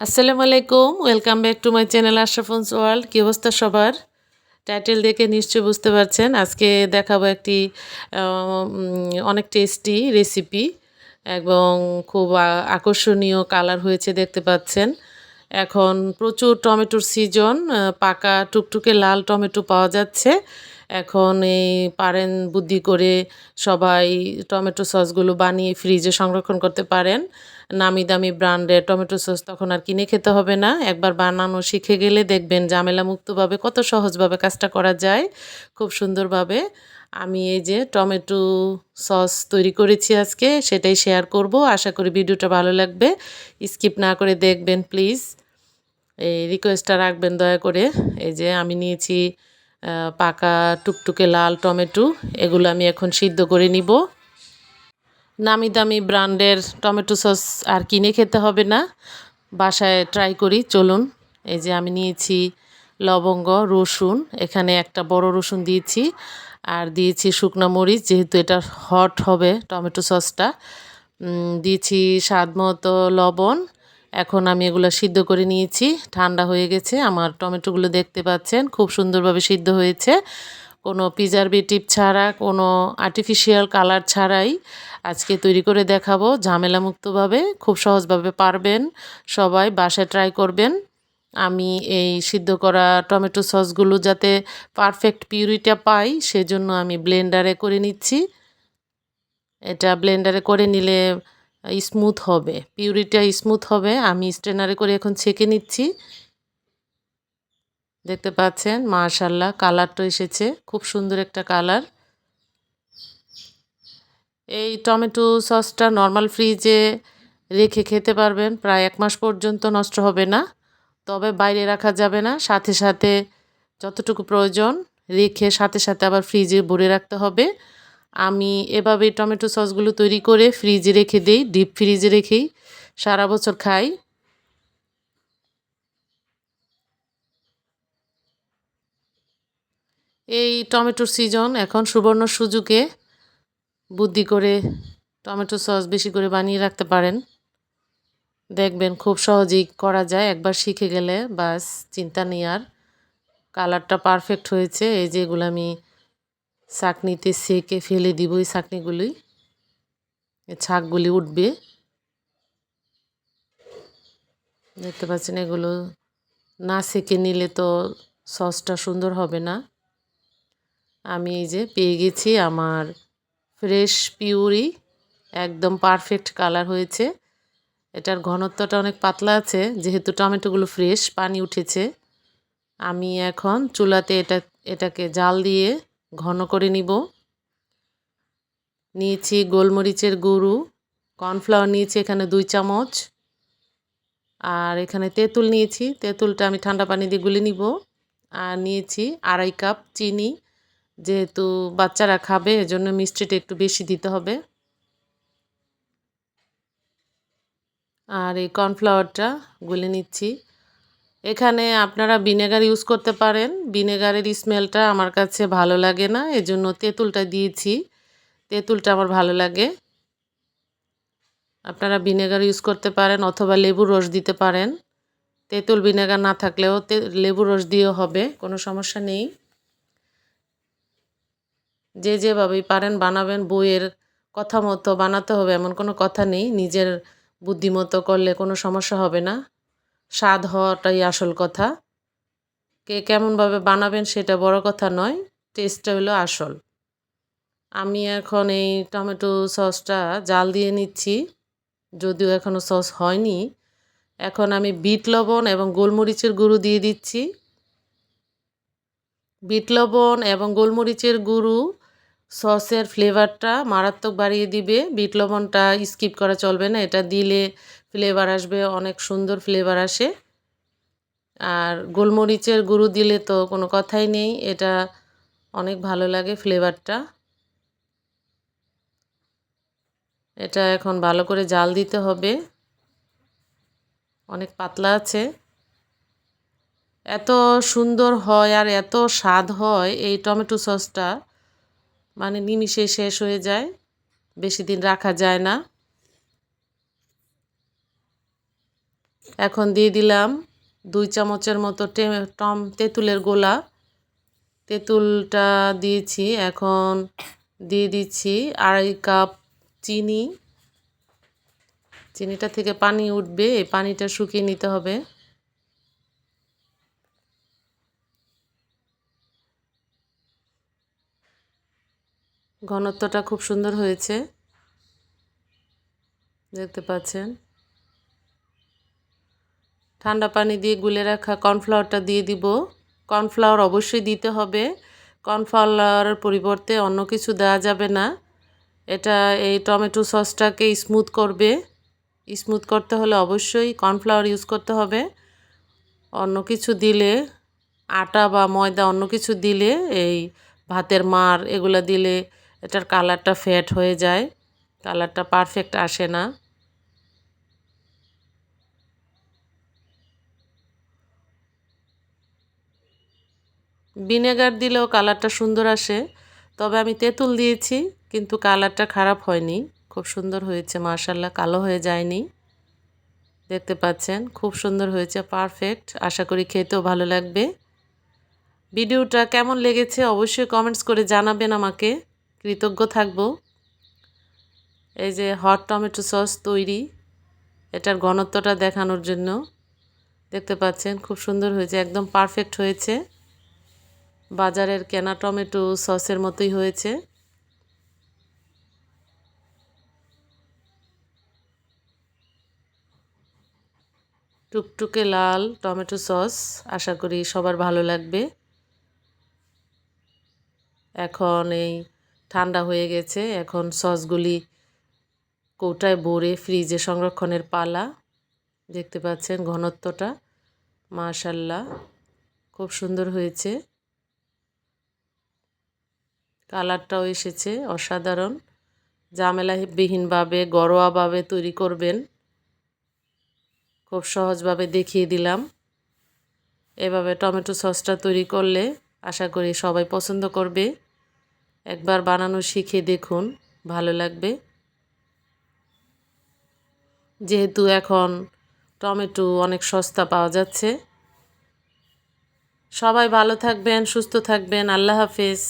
আসসালামু আলাইকুম, welcome back to my channel Ashrafun's world. কী অবস্থা সবার? টাইটেল দেখে নিশ্চয়ই বুঝতে পারছেন। আজকে দেখাবো একটি অনেক টেস্টি রেসিপি এবং খুব আকর্ষণীয় কালার হয়েছে দেখতে পাচ্ছেন। এখন প্রচুর টমেটোর সিজন পাকা টুকটুকে লাল টমেটো পাওয়া যাচ্ছে। এখন এই পারেন বুদ্ধি করে সবাই টমেটো সসগুলো বানিয়ে ফ্রিজে সংরক্ষণ করতে পারেন। নামি দামি ব্র্যান্ডের টমেটো সস তখন আর কিনে খেতে হবে না। একবার বানানো শিখে গেলে দেখবেন ঝামেলা মুক্তভাবে কত সহজভাবে কাজটা করা যায়, খুব সুন্দরভাবে। আমি এই যে টমেটো সস তৈরি করেছি আজকে, সেটাই শেয়ার করব। আশা করি ভিডিওটা ভালো লাগবে। স্কিপ না করে দেখবেন প্লিজ। এই রিকোয়েস্টটা রাখবেন দয়া করে। এই যে আমি নিয়েছি পাকা টুকটুকে লাল টমেটো, এগুলো আমি এখন সিদ্ধ করে নিব। নামি দামি ব্র্যান্ডের টমেটো সস আর কিনে খেতে হবে না। বাসায় ট্রাই করি, চলুন। এই যে আমি নিয়েছি লবঙ্গ, রসুন, এখানে একটা বড় রসুন দিয়েছি আর দিয়েছি শুকনো মরিচ, যেহেতু এটা হট হবে টমেটো সসটা। দিয়েছি স্বাদ মতো লবণ। এখন আমি এগুলো সিদ্ধ করে নিয়েছি। ঠান্ডা হয়ে গেছে, আমার টমেটোগুলো দেখতে পাচ্ছেন, খুব সুন্দরভাবে সিদ্ধ হয়েছে। কোনো প্রিজারভেটিভ ছাড়া, কোনো আর্টিফিশিয়াল কালার ছাড়াই আজকে তৈরি করে দেখাবো। ঝামেলামুক্তভাবে, খুব সহজভাবে পারবেন। সবাই বাসায় ট্রাই করবেন। আমি এই সিদ্ধ করা টমেটো সসগুলো যাতে পারফেক্ট পিউরিটা পাই, সেজন্য আমি ব্লেন্ডারে করে নিচ্ছি। এটা ব্লেন্ডারে করে নিলে স্মুথ হবে। পিউরিটা স্মুথ হবে। আমি স্ট্রেনারে করে এখন ছেঁকে নিচ্ছি। দেখতে পাচ্ছেন মাশাল্লাহ কালারটা এসেছে। খুব সুন্দর একটা কালার এই টমেটো সসটা নর্মাল ফ্রিজে রেখে খেতে পারবেন, প্রায় এক মাস পর্যন্ত নষ্ট হবে না। তবে বাইরে রাখা যাবে না, সাথে সাথে যতটুকু প্রয়োজন রেখে সাথে সাথে আবার ফ্রিজে ভরে রাখতে হবে। আমি এভাবে টমেটো সসগুলো তৈরি করে ফ্রিজে রেখে দিই ডিপ ফ্রিজে রেখেই। সারা বছর খাই। এই টমেটোর সিজন এখন সুবর্ণ সুযোগে বুদ্ধি করে টমেটো সস বেশি করে বানিয়ে রাখতে পারেন। দেখবেন খুব সহজেই করা যায়। একবার শিখে গেলে বাস, চিন্তা নেই আর। কালারটা পারফেক্ট হয়েছে। এই যেগুলো আমি চাকনিতে সেকে ফেলে দিব এই চাকনিগুলি ছাকগুলি উঠবে। দেখতে পাচ্ছেন এগুলো না সেকে নিলে তো সসটা সুন্দর হবে না। আমি এই যে পেয়ে গেছি আমার ফ্রেশ পিউরি একদম পারফেক্ট কালার হয়েছে। এটার ঘনত্বটা অনেক পাতলা আছে, যেহেতু টমেটোগুলো ফ্রেশ, পানি উঠেছে। আমি এখন চুলাতে এটা, এটাকে জাল দিয়ে ঘন করে নিব। নিয়েছি গোলমরিচের গুঁড়ো, কর্নফ্লাওয়ার নিয়েছি এখানে দুই চামচ। আর এখানে তেঁতুল নিয়েছি, তেঁতুলটা আমি ঠান্ডা পানি দিয়ে গুলে নিব। আর নিয়েছি আড়াই কাপ চিনি। যেহেতু বাচ্চারা খাবে, এজন্য মিষ্টিটা একটু বেশি দিতে হবে। আর এই কর্নফ্লাওয়ারটা গুলে নিচ্ছি। এখানে আপনারা ভিনেগার ইউজ করতে পারেন। ভিনেগারের স্মেলটা আমার কাছে ভালো লাগে না, এজন্য তেঁতুলটা দিয়েছি। তেঁতুলটা আমার ভালো লাগে। আপনারা ভিনেগার ইউজ করতে পারেন অথবা লেবুর রস দিতে পারেন। তেঁতুল ভিনেগার না থাকলেও লেবুর রস দিয়েও হবে, কোনো সমস্যা নেই। যে যেভাবেই পারেন বানাবেন বইয়ের কথা মতো বানাতে হবে, এমন কোনো কথা নেই। নিজের বুদ্ধিমতো করলে কোনো সমস্যা হবে না। স্বাদ হওয়াটাই আসল কথা। কে কেমনভাবে বানাবেন সেটা বড় কথা নয় টেস্টটা হলো আসল। আমি এখন এই টমেটো সসটা জাল দিয়ে নিচ্ছি, যদিও এখনও সস হয়নি। এখন আমি বিট লবণ এবং গোলমরিচের গুঁড়ো দিয়ে দিচ্ছি। বিট লবণ এবং গোলমরিচের গুঁড়ো সসের ফ্লেভারটা মারাত্মক বাড়িয়ে দিবে। বিট লবণটা স্কিপ করা চলবে না, এটা দিলে ফ্লেভার আসবে, অনেক সুন্দর ফ্লেভার আসে। আর গোলমরিচের গুঁড়ো দিলে তো কোনো কথাই নেই, এটা অনেক ভালো লাগে ফ্লেভারটা। এটা এখন ভালো করে জাল দিতে হবে। অনেক পাতলা আছে। এত সুন্দর হয় আর এত স্বাদ হয় এই টমেটো সসটা। মানে নিমিষে শেষ হয়ে যায়, বেশি দিন রাখা যায় না। এখন দিয়ে দিলাম দুই চামচের মতো টম তেঁতুলের গোলা। তেঁতুলটা দিয়েছি, এখন দিয়ে দিচ্ছি আড়াই কাপ চিনি। চিনিটা থেকে পানি উঠবে, এই পানিটা শুকিয়ে নিতে হবে। ঘনত্বটা খুব সুন্দর হয়েছে। দেখতে পাচ্ছেন। ঠান্ডা পানি দিয়ে গুলে রাখা কর্নফ্লাওয়ারটা দিয়ে দিব। কর্নফ্লাওয়ার অবশ্যই দিতে হবে। কর্নফ্লাওয়ারের পরিবর্তে অন্য কিছু দেওয়া যাবে না। এটা এই টমেটো সসটাকে স্মুথ করবে। স্মুথ করতে হলে অবশ্যই কর্নফ্লাওয়ার ইউজ করতে হবে। অন্য কিছু দিলে, আটা বা ময়দা অন্য কিছু দিলে, এই ভাতের মার এগুলো দিলে এটার কালারটা ফ্যাট হয়ে যায়। কালারটা পারফেক্ট আসে না। ভিনেগার দিলেও কালারটা সুন্দর আসে। তবে আমি তেঁতুল দিয়েছি, কিন্তু কালারটা খারাপ হয়নি। খুব সুন্দর হয়েছে মার্শাল্লাহ কালো হয়ে যায়নি। দেখতে পাচ্ছেন, খুব সুন্দর হয়েছে, পারফেক্ট। আশা করি খেতেও ভালো লাগবে। ভিডিওটা কেমন লেগেছে অবশ্যই কমেন্টস করে জানাবেন আমাকে। কৃতজ্ঞ থাকব। এই যে হট টমেটো সস তৈরি, এটার ঘনত্বটা দেখানোর জন্য। দেখতে পাচ্ছেন, খুব সুন্দর হয়েছে, একদম পারফেক্ট হয়েছে। বাজারের কেনা টমেটো সসের মতোই হয়েছে। টুকটুকে লাল টমেটো সস আশা করি সবার ভালো লাগবে। এখন এই ঠান্ডা হয়ে গেছে। এখন সসগুলি কৌটায় ভরে ফ্রিজে সংরক্ষণের পালা। দেখতে পাচ্ছেন ঘনত্বটা। মাশাল্লাহ, খুব সুন্দর হয়েছে। কালারটাও এসেছে, অসাধারণ। জামেলাবিহীনভাবে, ঘরোয়াভাবে তৈরি করবেন। খুব সহজভাবে দেখিয়ে দিলাম। এভাবে টমেটো সসটা তৈরি করলে আশা করি সবাই পছন্দ করবে। একবার বানানো শিখে দেখুন, ভালো লাগবে। যেহেতু এখন টমেটো অনেক সস্তা পাওয়া যাচ্ছে। সবাই ভালো থাকবেন, সুস্থ থাকবেন, আল্লাহ হাফেজ।